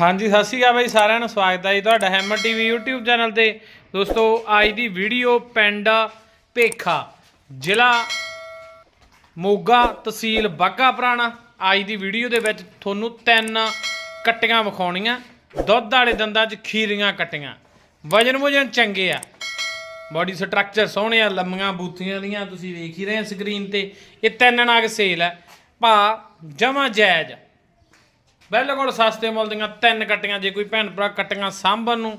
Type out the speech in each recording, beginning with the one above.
ਹਾਂਜੀ, ਸਤਿ ਸ਼੍ਰੀ ਅਕਾਲ ਬਾਈ, ਸਾਰਿਆਂ ਨੂੰ ਸਵਾਗਤ ਹੈ ਜੀ ਤੁਹਾਡਾ ਹੈਮਰ ਟੀਵੀ YouTube ਚੈਨਲ ਤੇ। ਦੋਸਤੋ, ਅੱਜ ਦੀ ਵੀਡੀਓ ਪਿੰਡ ਭੇਖਾ, ਜ਼ਿਲ੍ਹਾ ਮੋਗਾ ਤਹਿਸੀਲ ਬਾਗਾ ਪੁਰਾਣਾ। ਅੱਜ ਦੀ ਵੀਡੀਓ ਦੇ ਵਿੱਚ ਤੁਹਾਨੂੰ ਤਿੰਨ ਕੱਟੀਆਂ ਵਿਖਾਉਣੀਆਂ। ਦੁੱਧ ਵਾਲੇ ਦੰਦਾਂ 'ਚ ਖੀਰੀਆਂ ਕੱਟੀਆਂ। ਵਜਨ ਵਜਨ ਚੰਗੇ ਆ। ਬਾਡੀ ਸਟਰਕਚਰ ਸੋਹਣੇ ਆ, ਲੰਮੀਆਂ ਬੂਥੀਆਂ ਦੀਆਂ, ਤੁਸੀਂ ਵੇਖ ਹੀ ਰਹੇ ਸਕਰੀਨ ਤੇ। ਇਹ ਤਿੰਨ ਨਾਗ ਸੇਲ ਹੈ ਭਾ, ਜਮਾ ਜਾਇਜ਼ ਬਿਲਕੁਲ ਸਸਤੇ ਮੁੱਲ ਦੀਆਂ ਤਿੰਨ ਕੱਟੀਆਂ ਜੇ ਕੋਈ ਭੈਣ ਭਰਾ ਕੱਟੀਆਂ ਸਾਂਭਣ ਨੂੰ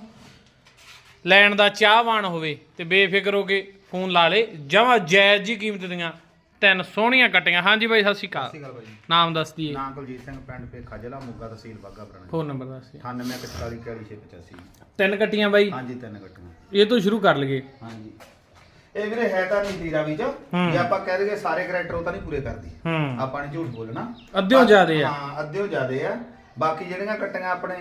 ਲੈਣ ਦਾ ਚਾਹਵਾਨ ਹੋਵੇ ਤੇ ਬੇਫਿਕਰ ਹੋ ਕੇ ਫੋਨ ਲਾ ਲੇ। ਜਮਾ ਜਾਇਜ਼ ਜੀ ਕੀਮਤ ਦੀਆਂ ਤਿੰਨ ਸੋਹਣੀਆਂ ਕੱਟੀਆਂ। ਹਾਂਜੀ ਬਾਈ ਸਤਿ ਸ਼੍ਰੀ ਅਕਾਲ। ਨਾਮ ਦੱਸ ਦਈਏ। ਨਾਮ ਕੁਲਜੀਤ ਸਿੰਘ ਪਿੰਡ ਪੇਖਾ ਜ਼ਿਲ੍ਹਾ ਮੋਗਾ ਤਹਿਸੀਲ ਬਾਗਾ ਪੁਰਾਣਾ ਫੋਨ ਨੰਬਰ ਦੱਸ ਦਈਏ 9841444685 ਤਿੰਨ ਕੱਟੀਆਂ ਬਾਈ? ਹਾਂਜੀ ਤਿੰਨ ਕੱਟੀਆਂ। ਇਹ ਤੋਂ ਸ਼ੁਰੂ ਕਰ ਲਈਏ। ਹਾਂਜੀ। ਇਹ ਵੀਰੇ ਹੈ ਤਾਂ ਨਹੀਂ ਤੀਰਾ ਵਿੱਚ ਜੇ ਆਪਾਂ ਕਹਿ ਦਈਏ ਸਾਰੇ ਕਰੈਕਟਰ ਉਹ ਤਾਂ ਨਹੀਂ ਪੂਰੇ ਕਰਦੀ। ਹੂੰ। ਆਪਾਂ ਨੇ ਝੂਠ ਬੋਲਣਾ। ਅੱਧਿਓਂ ਜ਼ਿਆਦੇ ਆ। ਹਾਂ ਅੱਧਿਓ ਜ਼ਿਆਦੇ ਆ। ਬਾਕੀ ਜਿਹੜੀਆਂ ਕੱਟੀਆਂ ਆਪਣੇ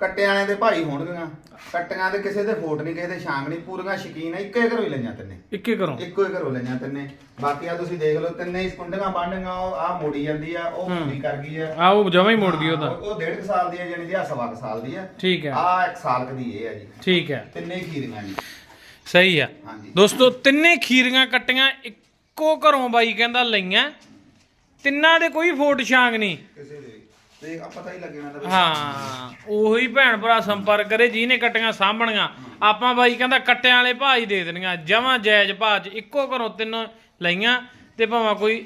ਕੱਟੇ ਵਾਲੇ ਦੇ ਭਾਈ ਹੋਣਗੀਆਂ। ਕੱਟੀਆਂ ਦੇ ਕਿਸੇ ਦੇ ਫੋਟ ਨਹੀਂ ਕਿਸੇ ਦੇ ਛਾਂਗ ਨਹੀਂ ਪੂਰੀਆਂ ਸ਼ਕੀਨ ਆ ਇੱਕੇ ਘਰੋਂ ਹੀ ਲਈਆਂ ਤਿੰਨੇ। ਇੱਕੇ ਕਰੋ ਇੱਕੋ ਹੀ ਘਰੋਂ ਲਈਆਂ ਤਿੰਨੇ। ਬਾਕੀ ਆ ਤੁਸੀਂ ਦੇਖ ਲਓ ਤਿੰਨੇ ਹੀ ਕੁੰਡੀਆਂ ਬੰਡੀਆਂ ਉਹ ਆ ਮੋੜੀ ਜਾਂਦੀ ਆ ਉਹ ਪੂਰੀ ਕਰ ਗਈ ਆ। ਆ ਉਹ ਜਮਾ ਹੀ ਮੁੜ ਗਈ ਉਹਦਾ ਉਹ- ਉਹ ਡੇਢ ਕੁ ਸਾਲ ਦੀ ਹੈ ਜਾਨੀ ਦੀ ਆ ਸਵਾ ਕੁ ਸਾਲ ਦੀ ਹੈ ਠੀਕ ਹੈ ਆ ਇੱਕ ਸਾਲ ਕੁ ਦੀ ਇਹ ਹੈ ਜੀ। ਠੀਕ ਹੈ ਤਿੰਨੇ ਹੀ ਖੀਰੀਆਂ ਜੀ। ਸਹੀ ਆ। ਹਾਂਜੀ। ਦੋਸਤੋ ਤਿੰਨੇ ਖੀਰੀਆਂ ਕੱਟੀਆਂ ਇੱਕੋ ਘਰੋਂ ਬਾਈ ਕਹਿੰਦਾ ਲਈਆਂ। ਤਿੰਨਾਂ ਦੇ ਕੋਈ ਫੋਟ ਛਾਂਗ ਨਹੀਂ। ਕਿਸੇ ਦੇ। ਤੇ ਆ ਪਤਾ ਹੀ ਲੱਗਣਾ ਤਾਂ ਹਾਂ ਉਹੀ ਭੈਣ ਭਰਾ ਸੰਪਰਕ ਕਰੇ ਜਿਹਨੇ ਕੱਟੀਆਂ ਸਾਂਭਣੀਆਂ। ਆਪਾਂ ਬਾਈ ਕਹਿੰਦਾ ਕੱਟਿਆਂ ਵਾਲੇ ਭਾਅ ਹੀ ਦੇ ਦੇਣੀਆਂ। ਜਮਾਂ ਜਾਇਜ਼ ਭਾਅ ਚ ਇੱਕੋ ਘਰੋਂ ਤਿੰਨੋਂ ਲਈਆਂ ਤੇ ਭਾਵੇਂ ਕੋਈ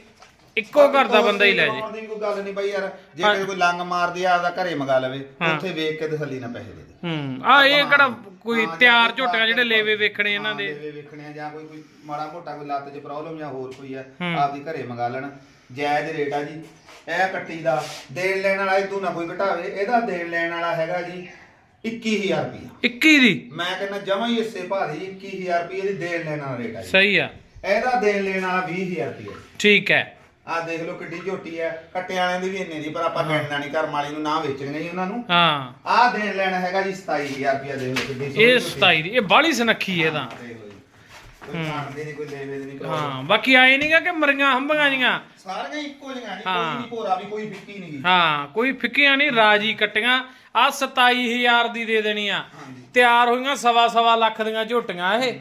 ਇੱਕੋ ਘਰ ਦਾ ਬੰਦਾ ਹੀ ਲੈ ਜੇ। ਦੀ ਕੋਈ ਗੱਲ ਨਹੀਂ ਬਾਈ ਯਾਰ ਜੇ ਕਿਸੇ ਕੋਈ ਲੰਗ ਮਾਰਦੀ ਆ ਆਪਦਾ ਘਰੇ ਮੰਗਾ ਲਵੇ ਉੱਥੇ ਵੇਖ ਕੇ ਤਸੱਲੀ ਨਾਲ ਪੈਸੇ ਦੇ ਦੇ। ਹੂੰ ਆ ਇਹ ਕਿਹੜਾ ਕੋਈ ਤਿਆਰ ਝੋਟੀਆਂ ਜਿਹੜੇ ਲੇਵੇ ਵੇਖਣੇ ਇਹਨਾਂ ਦੇ। ਲੇਵੇ ਵੇਖਣੇ ਆ ਜਾਂ ਕੋਈ ਕੋਈ ਮਾੜਾ ਮੋਟਾ ਕੋਈ ਲੱਤ 'ਚ ਪ੍ਰੋਬਲਮ ਜਾਂ ਹੋਰ ਕੋਈ ਆ। ਆਪਦੀ ਘਰੇ ਮੰਗਾ ਲੈਣ। ਜਾਇਜ਼ ਰੇਟ ਆ ਜੀ। ਇਹ ਕੱਟੀ ਦਾ ਦੇਣ ਲੈਣ ਵਾਲਾ ਇਹ ਤੂੰ ਨਾ ਕੋਈ ਘਟਾਵੇ। ਇਹਦਾ ਦੇਣ ਲੈਣ ਵਾਲਾ ਹੈਗਾ ਜੀ 21000 ਰੁਪਇਆ। 21 ਦੀ? ਮੈਂ ਕਹਿੰਦਾ ਜਮਾ ਹੀ ਇਸੇ ਭਾਰੀ 21000 ਰੁਪਏ ਦੀ ਦੇਣ ਲੈਣ ਵਾਲਾ ਰੇਟ ਆ ਜੀ। ਸਹੀ ਆ। ਇਹਦਾ ਦੇਣ ਲੈਣ ਵਾਲਾ 20000 ਰੁਪਏ ਠੀਕ ਹੈ। ਆ ਦੇਖ ਲਓ ਕਿੱਡੀ ਝੋਟੀ ਹੈ। ਕੱਟੇ ਵਾਲਿਆਂ ਦੀ ਵੀ ਇੰਨੇ ਦੀ ਪਰ ਆਪਾਂ ਕਹਿਣਾ ਨਹੀਂ ਘਰ ਮਾਲੀ ਨੂੰ ਨਾ ਵੇਚਣੇ ਜੀ ਉਹਨਾਂ ਨੂੰ। ਹਾਂ। ਆਹ ਦੇਣ ਲੈਣਾ ਹੈਗਾ ਜੀ 27000 ਰੁਪਏ ਦੇਖ ਲਓ ਕਿੱਡੀ ਇਹ ਝੋਟੀ। 27 ਦੀ ਇਹ ਬਾਹਲੀ ਸਨੱਖੀ ਹੈ ਤਾਂ। ਦੇਖ ਲਓ ਜੀ। ਕੋਈ ਖਾਂਦੇ ਨਹੀਂ ਕੋਈ ਲੈਵੇ ਨਹੀਂ ਹਾਂ ਬਾਕੀ ਆਏ ਨਹੀਂਗਾ ਕਿ ਮਰੀਆਂ ਹੰਬੀਆਂ ਜੀਆਂ। ਸਾਰੀਆਂ ਇੱਕੋ ਜਿਹੀਆਂ ਨਹੀਂ। ਕੋਈ ਨਹੀਂ ਭੋਰਾ ਵੀ ਕੋਈ ਫਿੱਕੀ ਨਹੀਂ ਹਾਂ ਕੋਈ ਫਿੱਕੀਆਂ ਨਹੀਂ ਰਾਜੀ ਕੱਟੀਆਂ। ਆ 27000 ਦੀ ਦੇ ਦੇਣੀ ਆ। ਤਿਆਰ ਹੋਈਆਂ ਸਵਾ ਸਵਾ ਲੱਖ ਦੀਆਂ ਝੋਟੀਆਂ ਇਹ।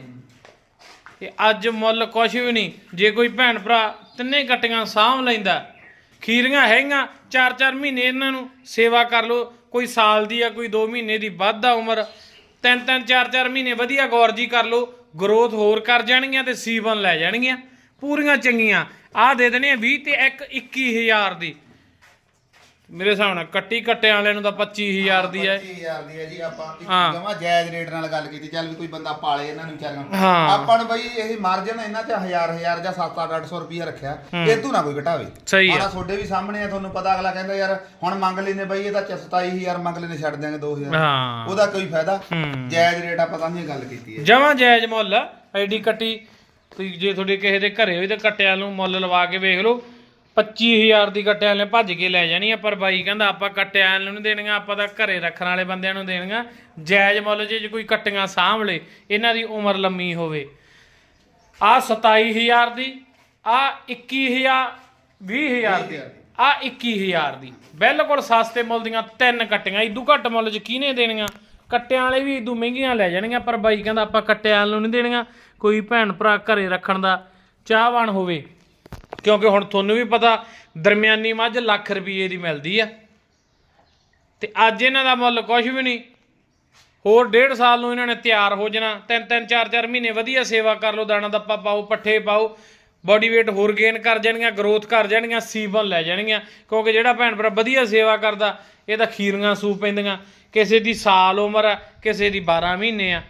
ਤੇ ਅੱਜ ਮੁੱਲ ਕੁਛ ਵੀ ਨਹੀਂ, ਜੇ ਕੋਈ ਭੈਣ ਭਰਾ ਤਿੰਨੇ ਕੱਟੀਆਂ ਸਾਂਭ ਲੈਂਦਾ, ਖੀਰੀਆਂ ਹੈਗੀਆਂ 4-4 ਮਹੀਨੇ ਇਹਨਾਂ ਨੂੰ ਸੇਵਾ ਕਰ ਲਓ, ਕੋਈ ਸਾਲ ਦੀ ਆ, ਕੋਈ 2 ਮਹੀਨੇ ਦੀ, ਵੱਧ ਆ ਉਮਰ, ਤਿੰਨ ਤਿੰਨ, ਚਾਰ ਚਾਰ ਮਹੀਨੇ ਵਧੀਆ ਗੌਰਜੀ ਕਰ ਲਓ ਗਰੋਥ ਹੋਰ ਕਰ ਜਾਣਗੀਆਂ ਤੇ ਸੀਵਨ ਲੈ ਜਾਣਗੀਆਂ, ਪੂਰੀਆਂ ਚੰਗੀਆਂ। ਆਹ ਦੇ ਦੇਣੇ ਆ 20 ਤੇ ਇੱਕ 21000 ਦੀ। ਮੇਰੇ ਹਿਸਾਬ ਨਾਲ ਕੱਟੀ ਕੱਟਿਆਂ ਵਾਲਿਆਂ ਨੂੰ ਤਾਂ 25000 ਦੀ ਹੈ। 25000 ਦੀ ਹੈ ਜੀ ਆਪਾਂ ਇੱਕ ਹਾਂ। ਜਮਾ ਜਾਇਜ਼ ਰੇਟ ਨਾਲ ਗੱਲ ਕੀਤੀ ਚੱਲ ਵੀ ਕੋਈ ਬੰਦਾ ਪਾਲੇ ਇਹਨਾਂ ਨੂੰ ਵਿਚਾਰੀਆਂ ਹਾਂ। ਆਪਾਂ ਨੂੰ ਬਈ ਇਹ ਮਾਰਜਨ ਇਹਨਾਂ ਤੇ 1000 1000 ਜਾਂ 7-800 ਰੁਪਏ ਰੱਖਿਆ ਇਹ ਤੂੰ ਨਾ ਕੋਈ ਘਟਾਵੇ। ਸਹੀ ਹੈ। ਆਹ ਤੁਹਾਡੇ ਵੀ ਸਾਹਮਣੇ ਆ ਤੁਹਾਨੂੰ ਪਤਾ ਅਗਲਾ ਕਹਿੰਦਾ ਯਾਰ ਹੁਣ ਮੰਗ ਲੈਨੇ ਬਈ ਇਹਦਾ 27000 ਮੰਗ ਲੈਨੇ ਛੱਡ ਦਿਆਂਗੇ 2000 ਹਾਂ। ਉਹਦਾ ਕੋਈ ਫਾਇਦਾ? ਹੂੰ। ਜਾਇਜ਼ ਰੇਟ ਆਪਾਂ ਤਾਂ ਨਹੀਂ ਗੱਲ ਕੀਤੀ ਹੈ। ਜਮਾਂ ਜਾਇਜ਼ ਮੁੱਲ ਆ ਐਡੀ ਕੱਟੀ ਤੁਸੀਂ ਜੇ ਤੁਹਾਡੇ ਕਿਸੇ ਦੇ ਘਰੇ ਹੋਈ ਤੇ ਕੱਟਿਆਂ ਨੂੰ ਮੁੱਲ ਲਵਾ ਕੇ ਵੇਖ ਲਓ 25000 ਦੀ ਕੱਟਿਆਂ ਨੇ ਭੱਜ ਕੇ ਲੈ ਜਾਣੀ ਆ, ਪਰ ਬਾਈ ਕਹਿੰਦਾ ਆਪਾਂ ਕੱਟਿਆਂ ਨੂੰ ਨਹੀਂ ਦੇਣੀਆਂ, ਆਪਾਂ ਤਾਂ ਘਰੇ ਰੱਖਣ ਵਾਲੇ ਬੰਦਿਆਂ ਨੂੰ ਦੇਣੀਆਂ। ਜਾਇਜ਼ ਮੁੱਲ ਜੇ ਕੋਈ ਕੱਟੀਆਂ ਸਾਂਭ ਲੇ, ਇਹਨਾਂ ਦੀ ਉਮਰ ਲੰਮੀ ਹੋਵੇ। ਆ 27000 ਦੀ, ਆ 21000 20000 ਦੀ, ਆ 21000 ਦੀ। ਬਿਲਕੁਲ ਸਸਤੇ ਮੁੱਲ ਦੀਆਂ ਤਿੰਨ ਕੱਟੀਆਂ ਇਦੂ ਘੱਟ ਮੁੱਲ 'ਚ ਕਿਹਨੇ ਦੇਣੀਆਂ? ਕੱਟਿਆਂ ਵਾਲੇ ਵੀ ਇਦੂ ਮਹਿੰਗੀਆਂ ਲੈ ਜਾਣਗੀਆਂ ਪਰ ਬਾਈ ਕਹਿੰਦਾ ਆਪਾਂ ਕੱਟਿਆਂ ਵਾਲ ਨੂੰ ਨਹੀਂ ਦੇਣੀਆਂ। ਕੋਈ ਭੈਣ ਭਰਾ ਘਰੇ ਰੱਖਣ ਦਾ ਚਾਹਵਾਨ ਹੋਵੇ। ਕਿਉਂਕਿ ਹੁਣ ਤੁਹਾਨੂੰ ਵੀ ਪਤਾ ਦਰਮਿਆਨੀ ਮੱਝ ਲੱਖ ਰੁਪਏ ਦੀ ਮਿਲਦੀ ਆ। ਤੇ ਅੱਜ ਇਹਨਾਂ ਦਾ ਮੁੱਲ ਕੁਝ ਵੀ ਨਹੀਂ। ਹੋਰ ਡੇਢ ਸਾਲ ਨੂੰ ਇਹਨਾਂ ਨੇ ਤਿਆਰ ਹੋ ਜਾਣਾ। ਤਿੰਨ ਤਿੰਨ, ਚਾਰ ਚਾਰ ਮਹੀਨੇ ਵਧੀਆ ਸੇਵਾ ਕਰ ਲਓ, ਦਾਣਾ ਦੱਪਾ ਪਾਓ, ਪੱਠੇ ਪਾਓ। ਬਾਡੀ weight ਹੋਰ ਗੇਨ ਕਰ ਜਾਣਗੀਆਂ ਗਰੋਥ ਕਰ ਜਾਣਗੀਆਂ ਸੀਬਨ ਲੈ ਜਾਣਗੀਆਂ। ਕਿਉਂਕਿ ਜਿਹੜਾ ਭੈਣ ਭਰਾ ਵਧੀਆ ਸੇਵਾ ਕਰਦਾ, ਇਹ ਤਾਂ ਖੀਰੀਆਂ ਸੂ ਪੈਂਦੀਆਂ। ਕਿਸੇ ਦੀ ਸਾਲ ਉਮਰ ਆ, ਕਿਸੇ ਦੀ 12 ਮਹੀਨੇ ਆ।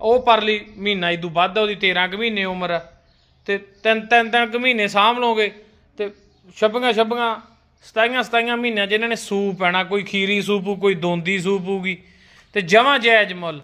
ਉਹ ਪਰਲੀ ਮਹੀਨਾ ਇਦੋਂ ਵੱਧ ਆ, ਉਹਦੀ 13 ਕੁ ਮਹੀਨੇ ਉਮਰ ਆ। ਤੇ ਤਿੰਨ ਤਿੰਨ ਤਿੰਨ ਕੁ ਮਹੀਨੇ ਸਾਂਭ ਲਓਗੇ ਤੇ ਛੱਬੀਆਂ ਛੱਬੀਆਂ, ਸਤਾਈਆਂ ਸਤਾਈਆਂ ਮਹੀਨਿਆਂ 'ਚ ਇਹਨਾਂ ਨੇ ਸੂਪ ਪੈਣਾ, ਕੋਈ ਖੀਰੀ ਸੂਪੂ ਕੋਈ ਦੋਂਦੀ ਸੂਪ ਹੋਊਗੀ ਤੇ ਜਮਾਂ ਜਾਇਜ਼ ਮੁੱਲ।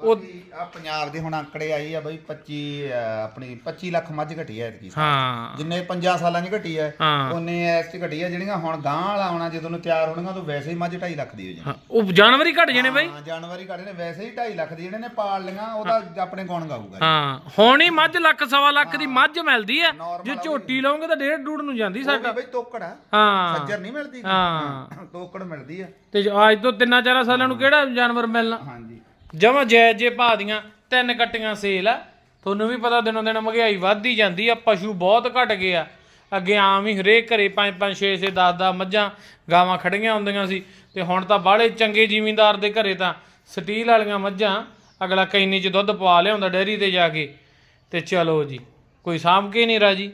ਬਾਕੀ ਆ ਪੰਜਾਬ ਦੇ ਹੁਣ ਆંકੜੇ ਆਈ ਆ ਬਈ 25 ਅਹ, ਆਪਣੀ 25 ਲੱਖ ਮੱਝ ਘਟੀ ਐ ਐਤਕੀ ਹਾਂ। ਜਿੰਨੇ 50 ਸਾਲਾਂ 'ਚ ਘਟੀ ਐ ਉਹਨੇ ਐਸ 'ਚ ਘਟੀ ਐ ਜਿਹੜੀਆਂ ਹੁਣ ਗਾਂ ਵਾਲਾ ਆਉਣਾ ਜਦੋਂ ਨੂੰ ਤਿਆਰ ਹੋਣਗੀਆਂ ਉਦੋਂ ਵੈਸੇ ਹੀ ਮੱਝ 2.5 ਲੱਖ ਦੀ ਹੋ ਜਾਣੀ। ਉਹ ਜਾਨਵਰ ਘਟ ਜਾਣੇ ਬਾਈ। ਹਾਂ ਜਾਨਵਰੀ ਘਟੇ ਨੇ ਵੈਸੇ ਹੀ 2.5 ਲੱਖ ਦੀ ਜਿਹੜੇ ਨੇ ਪਾਲ ਲੀਆਂ ਉਹਦਾ ਆਪਣੇ ਗੁਣ ਗਾਊਗਾ ਹਾਂ ਹੁਣ ਹੀ ਮੱਝ ਲੱਖ ਸਵਾ ਲੱਖ ਦੀ ਮੱਝ ਮਿਲਦੀ Normal ਜੇ ਝੋਟੀ ਲਾਉਂਗੇ ਤਾਂ ਡੇਢ ਡੂੜ ਨੂੰ ਜਾਂਦੀ ਉਹ ਸਾਡਾ। ਬਈ ਤੋਕੜ ਆ। ਹਾਂ। ਸੱਜਰ ਨਹੀਂ ਮਿਲਦੀ। ਹਾਂ। ਤੋਕੜ ਮਿਲਦੀ ਆ। ਤੇ ਅੱਜ ਤੋਂ ਤਿੰਨਾਂ ਚਾਰਾਂ ਸਾਲਾਂ ਨੂੰ ਕਿਹੜਾ ਜਾਨਵਰ ਮਿਲਣਾ? ਹਾਂਜੀ। ਜਮਾ ਜੈ ਜੇ ਭਾ ਦੀਆਂ, ਤਿੰਨ ਕੱਟੀਆਂ ਸੇਲ ਆ। ਤੁਹਾਨੂੰ ਵੀ ਪਤਾ ਦਿਨੋਂ ਦਿਨ ਮਹਿੰਗਾਈ ਵੱਧਦੀ ਜਾਂਦੀ ਆ, ਪਸ਼ੂ ਬਹੁਤ ਘਟ ਗਏ ਆ। ਅੱਗੇ ਆਮ ਹੀ ਹਰੇਕ ਘਰੇ 5 5 6 6 10 10 ਮੱਝਾਂ, ਗਾਵਾਂ ਖੜੀਆਂ ਹੁੰਦੀਆਂ ਸੀ। ਤੇ ਹੁਣ ਤਾਂ ਬਾਹਲੇ ਚੰਗੇ ਜ਼ਿਮੀਂਦਾਰ ਦੇ ਘਰੇ ਤਾਂ ਸਟੀਲ ਵਾਲੀਆਂ ਮੱਝਾਂ, ਅਗਲਾ ਕੈਨੀ 'ਚ ਦੁੱਧ ਪਵਾ ਲਿਆਉਂਦਾ ਡੈਰੀ ਤੇ ਜਾ ਕੇ। ਤੇ ਚਲੋ ਜੀ, ਕੋਈ ਸਾਂਭ ਕੇ ਨਹੀਂ ਰਾਜੀ।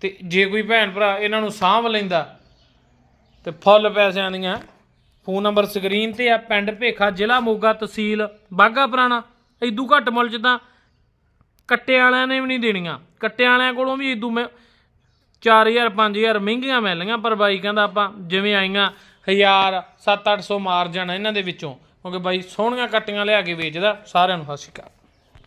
ਤੇ ਜੇ ਕੋਈ ਭੈਣ ਭਰਾ ਇਹਨਾਂ ਨੂੰ ਸਾਂਭ ਲੈਂਦਾ, ਤੇ ਫੁੱਲ ਪੈਸਿਆਂ ਦੀਆਂ ਫੋਨ ਨੰਬਰ ਸਕਰੀਨ ਤੇ ਆ, ਪਿੰਡ ਭੇਖਾ, ਜ਼ਿਲ੍ਹਾ ਮੋਗਾ ਤਹਿਸੀਲ ਬਾਗਾ ਪੁਰਾਣਾ। ਇਦੂ ਘੱਟ ਮੁੱਲ ਚ ਤਾਂ ਕੱਟੇ ਵਾਲਿਆਂ ਨੇ ਵੀ ਨਹੀਂ ਦੇਣੀਆਂ। ਕੱਟੇ ਵਾਲਿਆਂ ਕੋਲੋਂ ਵੀ ਇਦੂ ਮੈਂ 4000 5000 ਮਹਿੰਗੀਆਂ ਮਿਲਣੀਆਂ, ਪਰ ਬਾਈ ਕਹਿੰਦਾ ਆਪਾਂ ਜਿਵੇਂ ਆਈਆਂ 1000 7-800 ਮਾਰ ਜਾਣਾ ਇਹਨਾਂ ਦੇ ਵਿੱਚੋਂ। ਕਿਉਂਕਿ ਬਾਈ ਸੋਹਣੀਆਂ ਕੱਟੀਆਂ ਲਿਆ ਕੇ ਵੇਚਦਾ, ਸਾਰਿਆਂ ਨੂੰ ਸਤਿ ਸ਼੍ਰੀ ਅਕਾਲ।